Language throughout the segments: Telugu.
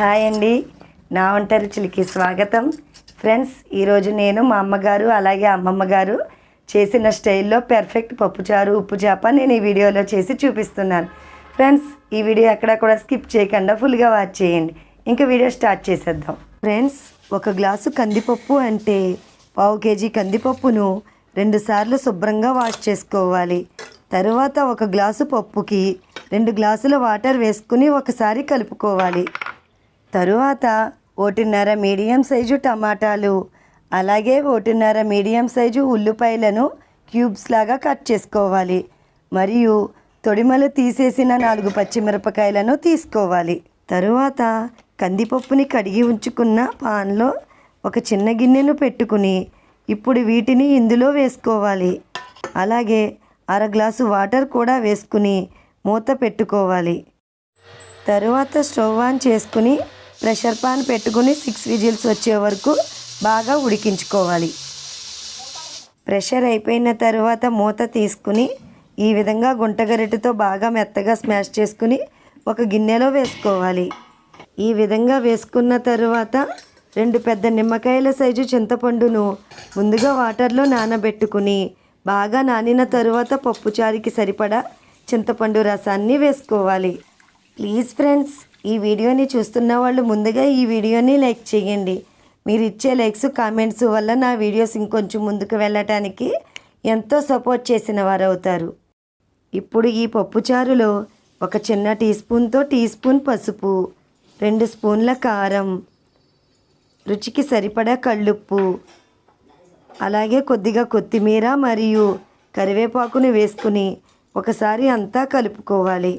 హాయ్ అండి. నా వంట రుచులకి స్వాగతం. ఫ్రెండ్స్ ఈరోజు నేను మా అమ్మగారు అలాగే అమ్మమ్మ గారు చేసిన స్టైల్లో పెర్ఫెక్ట్ పప్పుచారు ఉప్పు చేప నేను ఈ వీడియోలో చేసి చూపిస్తున్నాను. ఫ్రెండ్స్ ఈ వీడియో ఎక్కడ కూడా స్కిప్ చేయకుండా ఫుల్గా వాచ్ చేయండి. ఇంకా వీడియో స్టార్ట్ చేసేద్దాం. ఫ్రెండ్స్ ఒక గ్లాసు కందిపప్పు అంటే పావు కేజీ కందిపప్పును రెండుసార్లు శుభ్రంగా వాష్ చేసుకోవాలి. తరువాత ఒక గ్లాసు పప్పుకి రెండు గ్లాసుల వాటర్ వేసుకుని ఒకసారి కలుపుకోవాలి. తరువాత ఒకటిన్నర మీడియం సైజు టమాటాలు అలాగే ఒకటిన్నర మీడియం సైజు ఉల్లిపాయలను క్యూబ్స్ లాగా కట్ చేసుకోవాలి. మరియు తొడిమలు తీసేసిన నాలుగు పచ్చిమిరపకాయలను తీసుకోవాలి. తరువాత కందిపప్పుని కడిగి ఉంచుకున్న పాన్లో ఒక చిన్న గిన్నెను పెట్టుకుని ఇప్పుడు వీటిని ఇందులో వేసుకోవాలి. అలాగే అర గ్లాసు వాటర్ కూడా వేసుకుని మూత పెట్టుకోవాలి. తరువాత స్టవ్ ఆన్ చేసుకుని ప్రెషర్ పాన్ పెట్టుకుని సిక్స్ విజిల్స్ వచ్చే వరకు బాగా ఉడికించుకోవాలి. ప్రెషర్ అయిపోయిన తర్వాత మూత తీసుకుని ఈ విధంగా గుంటగరిటతో బాగా మెత్తగా స్మాష్ చేసుకుని ఒక గిన్నెలో వేసుకోవాలి. ఈ విధంగా వేసుకున్న తరువాత రెండు పెద్ద నిమ్మకాయల సైజు చింతపండును ముందుగా వాటర్లో నానబెట్టుకుని బాగా నానిన తరువాత పప్పుచారికి సరిపడా చింతపండు రసాన్ని వేసుకోవాలి. ప్లీజ్ ఫ్రెండ్స్ ఈ వీడియోని చూస్తున్న వాళ్ళు ముందుగా ఈ వీడియోని లైక్ చేయండి. మీరు ఇచ్చే లైక్స్ కామెంట్స్ వల్ల నా వీడియోస్ ఇంకొంచెం ముందుకు వెళ్ళటానికి ఎంతో సపోర్ట్ చేసిన వారు అవుతారు ఇప్పుడు ఈ పప్పుచారులో ఒక చిన్న టీ స్పూన్తో టీ స్పూన్ పసుపు రెండు స్పూన్ల కారం రుచికి సరిపడా కళ్ళుప్పు అలాగే కొద్దిగా కొత్తిమీర మరియు కరివేపాకును వేసుకుని ఒకసారి అంతా కలుపుకోవాలి.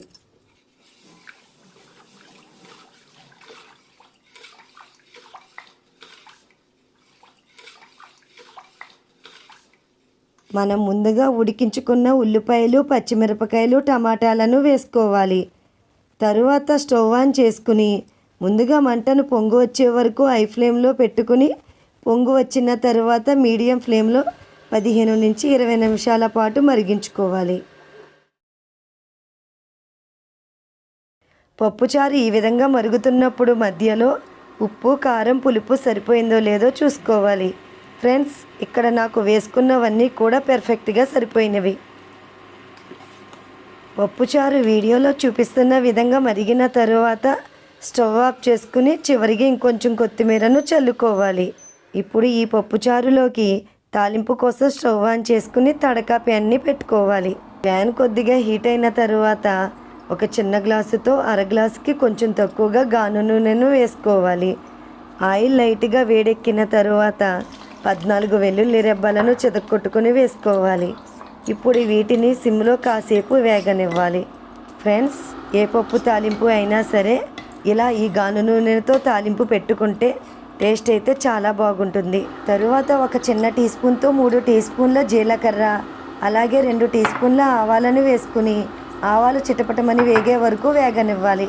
మనం ముందుగా ఉడికించుకున్న ఉల్లిపాయలు పచ్చిమిరపకాయలు టమాటాలను వేసుకోవాలి. తరువాత స్టవ్ ఆన్ చేసుకుని ముందుగా మంటను పొంగు వచ్చే వరకు హై ఫ్లేమ్లో పెట్టుకుని పొంగు వచ్చిన తర్వాత మీడియం ఫ్లేమ్లో పదిహేను నుంచి ఇరవై నిమిషాల పాటు మరిగించుకోవాలి. పప్పుచారు ఈ విధంగా మరుగుతున్నప్పుడు మధ్యలో ఉప్పు కారం పులుపు సరిపోయిందో లేదో చూసుకోవాలి. ఫ్రెండ్స్ ఇక్కడ నాకు వేసుకున్నవన్నీ కూడా పెర్ఫెక్ట్గా సరిపోయినవి. పప్పుచారు వీడియోలో చూపిస్తున్న విధంగా మరిగిన తరువాత స్టవ్ ఆఫ్ చేసుకుని చివరికి ఇంకొంచెం కొత్తిమీరను చల్లుకోవాలి. ఇప్పుడు ఈ పప్పుచారులోకి తాలింపు కోసం స్టవ్ ఆన్ చేసుకుని తడకా ప్యాన్ని పెట్టుకోవాలి. ప్యాన్ కొద్దిగా హీట్ అయిన తరువాత ఒక చిన్న గ్లాసుతో అర గ్లాసుకి కొంచెం తక్కువగా గాను నూనెను వేసుకోవాలి. ఆయిల్ లైట్గా వేడెక్కిన తరువాత పద్నాలుగు వెల్లుల్లి రెబ్బలను చితక్కొట్టుకుని వేసుకోవాలి. ఇప్పుడు వీటిని సిమ్లో కాసేపు వేగనివ్వాలి. ఫ్రెండ్స్ ఏ పప్పు తాలింపు అయినా సరే ఇలా ఈ గాను నూనెతో తాలింపు పెట్టుకుంటే టేస్ట్ అయితే చాలా బాగుంటుంది. తరువాత ఒక చిన్న టీ స్పూన్తో మూడు టీ స్పూన్ల జీలకర్ర అలాగే రెండు టీ స్పూన్ల ఆవాలను వేసుకుని ఆవాలు చిటపటమని వేగే వరకు వేగనివ్వాలి.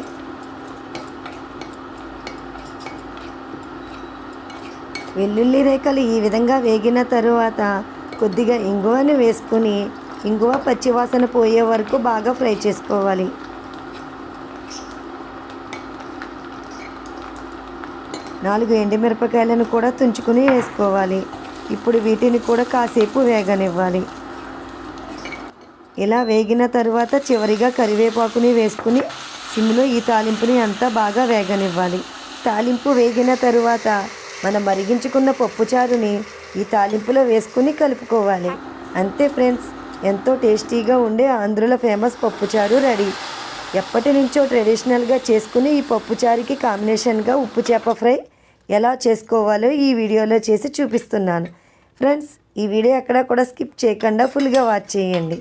వెల్లుల్లి రేఖలు ఈ విధంగా వేగిన తరువాత కొద్దిగా ఇంగువను వేసుకుని ఇంగువ పచ్చివాసన పోయే వరకు బాగా ఫ్రై చేసుకోవాలి. నాలుగు ఎండుమిరపకాయలను కూడా తుంచుకుని వేసుకోవాలి. ఇప్పుడు వీటిని కూడా కాసేపు వేగనివ్వాలి. ఇలా వేగిన తరువాత చివరిగా కరివేపాకుని వేసుకుని సిమ్లో ఈ తాలింపుని అంతా బాగా వేగనివ్వాలి. తాలింపు వేగిన తరువాత మనం మరిగించుకున్న పప్పుచారుని ఈ తాలింపులో వేసుకుని కలుపుకోవాలి. అంతే ఫ్రెండ్స్ ఎంతో టేస్టీగా ఉండే ఆంధ్రుల ఫేమస్ పప్పుచారు రెడీ. ఎప్పటి నుంచో ట్రెడిషనల్గా చేసుకుని ఈ పప్పుచారుకి కాంబినేషన్గా ఉప్పు చేప ఫ్రై ఎలా చేసుకోవాలో ఈ వీడియోలో చేసి చూపిస్తున్నాను. ఫ్రెండ్స్ ఈ వీడియో ఎక్కడ కూడా స్కిప్ చేయకుండా ఫుల్గా వాచ్ చేయండి.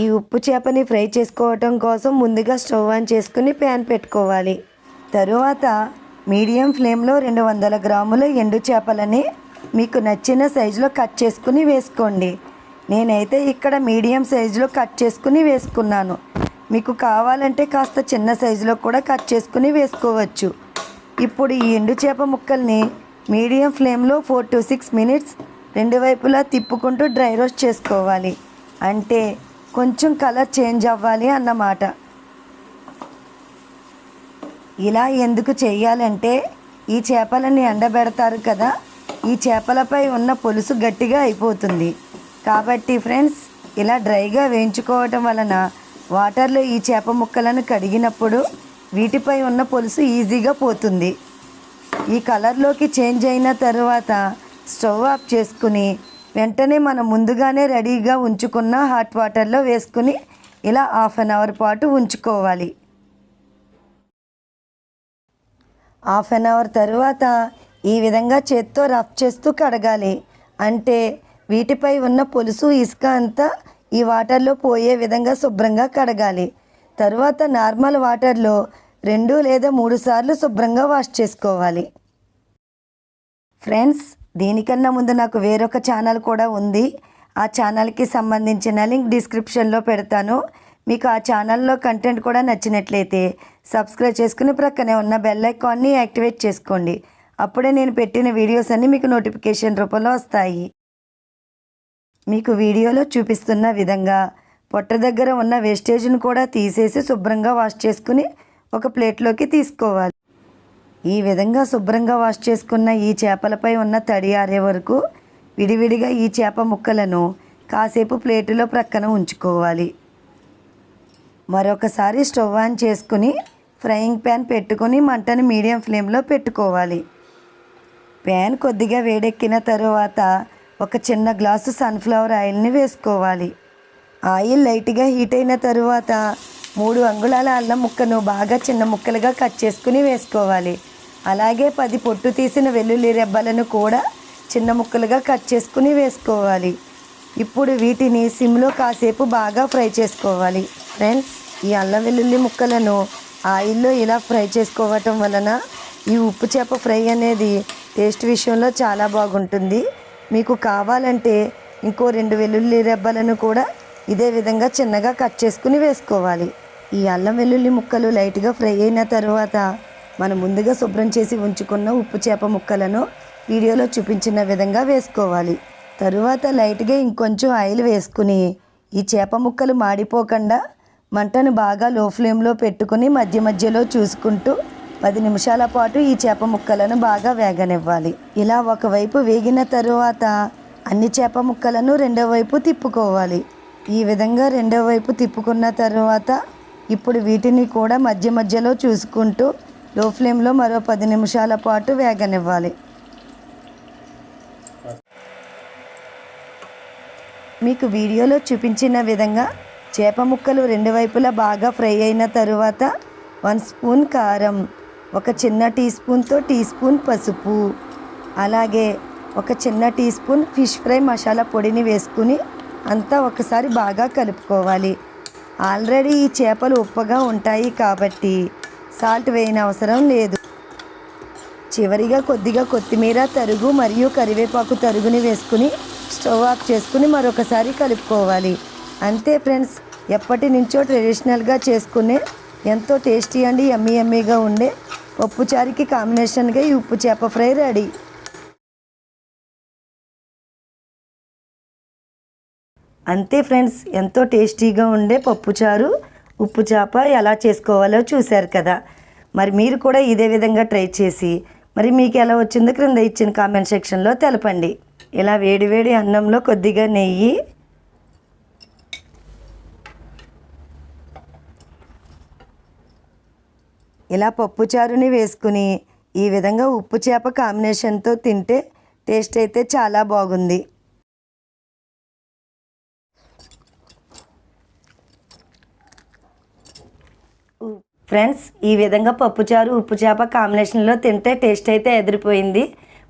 ఈ ఉప్పు చేపని ఫ్రై చేసుకోవటం కోసం ముందుగా స్టవ్ ఆన్ చేసుకుని ప్యాన్ పెట్టుకోవాలి. తరువాత మీడియం ఫ్లేమ్లో రెండు వందల గ్రాముల ఎండు చేపలని మీకు నచ్చిన సైజులో కట్ చేసుకుని వేసుకోండి. నేనైతే ఇక్కడ మీడియం సైజులో కట్ చేసుకుని వేసుకున్నాను. మీకు కావాలంటే కాస్త చిన్న సైజులో కూడా కట్ చేసుకుని వేసుకోవచ్చు. ఇప్పుడు ఈ ఎండు చేప ముక్కల్ని మీడియం ఫ్లేమ్లో ఫోర్ టు సిక్స్ మినిట్స్ రెండు వైపులా తిప్పుకుంటూ డ్రై రోస్ట్ చేసుకోవాలి. అంటే కొంచెం కలర్ చేంజ్ అవ్వాలి అన్నమాట. ఇలా ఎందుకు చేయాలంటే ఈ చేపలని ఎండబెడతారు కదా ఈ చేపలపై ఉన్న పులుసు గట్టిగా అయిపోతుంది. కాబట్టి ఫ్రెండ్స్ ఇలా డ్రైగా వేయించుకోవటం వలన వాటర్లో ఈ చేప ముక్కలను కడిగినప్పుడు వీటిపై ఉన్న పులుసు ఈజీగా పోతుంది. ఈ కలర్లోకి చేంజ్ అయిన తర్వాత స్టవ్ ఆఫ్ చేసుకుని వెంటనే మనం ముందుగానే రెడీగా ఉంచుకున్న హాట్ వాటర్లో వేసుకుని ఇలా హాఫ్ అన్ అవర్ పాటు ఉంచుకోవాలి. హాఫ్ అన్ అవర్ తర్వాత ఈ విధంగా చేత్తో రఫ్ చేస్తూ కడగాలి. అంటే వీటిపై ఉన్న పులుసు ఇసుక అంతా ఈ వాటర్లో పోయే విధంగా శుభ్రంగా కడగాలి. తరువాత నార్మల్ వాటర్లో రెండు లేదా మూడు సార్లు శుభ్రంగా వాష్ చేసుకోవాలి. ఫ్రెండ్స్ దీనికన్నా ముందు నాకు వేరొక ఛానల్ కూడా ఉంది. ఆ ఛానల్కి సంబంధించిన లింక్ డిస్క్రిప్షన్లో పెడతాను. మీకు ఆ ఛానల్లో కంటెంట్ కూడా నచ్చినట్లయితే సబ్స్క్రైబ్ చేసుకుని ప్రక్కనే ఉన్న బెల్ ఐకాన్ని యాక్టివేట్ చేసుకోండి. అప్పుడే నేను పెట్టిన వీడియోస్ అన్నీ మీకు నోటిఫికేషన్ రూపంలో వస్తాయి. మీకు వీడియోలో చూపిస్తున్న విధంగా పొట్ట దగ్గర ఉన్న వేస్టేజ్ను కూడా తీసేసి శుభ్రంగా వాష్ చేసుకుని ఒక ప్లేట్లోకి తీసుకోవాలి. ఈ విధంగా శుభ్రంగా వాష్ చేసుకున్న ఈ చేపలపై ఉన్న తడి ఆరే వరకు విడివిడిగా ఈ చేప ముక్కలను కాసేపు ప్లేటులో ప్రక్కన ఉంచుకోవాలి. మరొకసారి స్టవ్ ఆన్ చేసుకుని ఫ్రైయింగ్ ప్యాన్ పెట్టుకొని మంటను మీడియం ఫ్లేమ్లో పెట్టుకోవాలి. ప్యాన్ కొద్దిగా వేడెక్కిన తరువాత ఒక చిన్న గ్లాసు సన్ఫ్లవర్ ఆయిల్ని వేసుకోవాలి. ఆయిల్ లైట్గా హీట్ అయిన తరువాత మూడు అంగుళాల అల్లం ముక్కను బాగా చిన్న ముక్కలుగా కట్ చేసుకుని వేసుకోవాలి. అలాగే పది పొట్టు తీసిన వెల్లుల్లి రెబ్బలను కూడా చిన్న ముక్కలుగా కట్ చేసుకుని వేసుకోవాలి. ఇప్పుడు వీటిని సిమ్లో కాసేపు బాగా ఫ్రై చేసుకోవాలి. ఫ్రెండ్స్ ఈ అల్లం వెల్లుల్లి ముక్కలను ఆయిల్లో ఇలా ఫ్రై చేసుకోవటం వలన ఈ ఉప్పు చేప ఫ్రై అనేది టేస్ట్ విషయంలో చాలా బాగుంటుంది. మీకు కావాలంటే ఇంకో రెండు వెల్లుల్లి రెబ్బలను కూడా ఇదే విధంగా చిన్నగా కట్ చేసుకుని వేసుకోవాలి. ఈ అల్లం వెల్లుల్లి ముక్కలు లైట్గా ఫ్రై అయిన తర్వాత మనం ముందుగా శుభ్రం చేసి ఉంచుకున్న ఉప్పు చేప ముక్కలను వీడియోలో చూపించిన విధంగా వేసుకోవాలి. తరువాత లైట్గా ఇంకొంచెం ఆయిల్ వేసుకుని ఈ చేప ముక్కలు మాడిపోకుండా మంటను బాగా లో ఫ్లేమ్లో పెట్టుకుని మధ్య మధ్యలో చూసుకుంటూ పది నిమిషాల పాటు ఈ చేప ముక్కలను బాగా వేగనివ్వాలి. ఇలా ఒకవైపు వేగిన తరువాత అన్ని చేప ముక్కలను రెండో వైపు తిప్పుకోవాలి. ఈ విధంగా రెండో వైపు తిప్పుకున్న తరువాత ఇప్పుడు వీటిని కూడా మధ్య మధ్యలో చూసుకుంటూ లో ఫ్లేమ్లో మరో పది నిమిషాల పాటు వేగనివ్వాలి. మీకు వీడియోలో చూపించిన విధంగా చేప ముక్కలు రెండు వైపులా బాగా ఫ్రై అయిన తరువాత వన్ స్పూన్ కారం ఒక చిన్న టీ స్పూన్తో టీ స్పూన్ పసుపు అలాగే ఒక చిన్న tea spoon fish fry masala పొడిని వేసుకుని అంతా ఒకసారి బాగా కలుపుకోవాలి. ఆల్రెడీ ఈ చేపలు ఉప్పగా ఉంటాయి కాబట్టి సాల్ట్ వేయని అవసరం లేదు. చివరిగా కొద్దిగా కొత్తిమీర తరుగు మరియు కరివేపాకు తరుగుని వేసుకుని స్టవ్ ఆఫ్ చేసుకుని మరొకసారి కలుపుకోవాలి. అంతే ఫ్రెండ్స్ ఎప్పటి నుంచో ట్రెడిషనల్గా చేసుకునే ఎంతో టేస్టీ అండి ఎమ్మీ ఎమ్మీగా ఉండే పప్పుచారుకి కాంబినేషన్గా ఈ ఉప్పు చేప ఫ్రై రెడీ. అంతే ఫ్రెండ్స్ ఎంతో టేస్టీగా ఉండే పప్పుచారు ఉప్పు చేప ఎలా చేసుకోవాలో చూశారు కదా. మరి మీరు కూడా ఇదే విధంగా ట్రై చేసి మరి మీకు ఎలా వచ్చిందో క్రింద ఇచ్చిన కామెంట్ సెక్షన్లో తెలపండి. ఇలా వేడివేడి అన్నంలో కొద్దిగా నెయ్యి. ఇలా పప్పుచారుని వేసుకుని ఈ విధంగా ఉప్పు చేప కాంబినేషన్తో తింటే టేస్ట్ అయితే చాలా బాగుంది. ఫ్రెండ్స్ ఈ విధంగా పప్పుచారు ఉప్పు చేప కాంబినేషన్లో తింటే టేస్ట్ అయితే ఎదిరిపోయింది.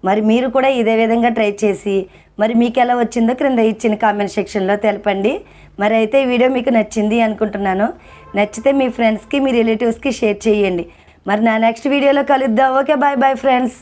మరి మీరు కూడా ఇదే విధంగా ట్రై చేసి మరి మీకు ఎలా వచ్చిందో క్రింద ఇచ్చిన కామెంట్ సెక్షన్లో తెలపండి. మరి అయితే ఈ వీడియో మీకు నచ్చింది అనుకుంటున్నాను. నచ్చితే మీ ఫ్రెండ్స్కి మీ రిలేటివ్స్కి షేర్ చేయండి. మరి నా నెక్స్ట్ వీడియోలో కలుద్దాం. Okay bye bye friends.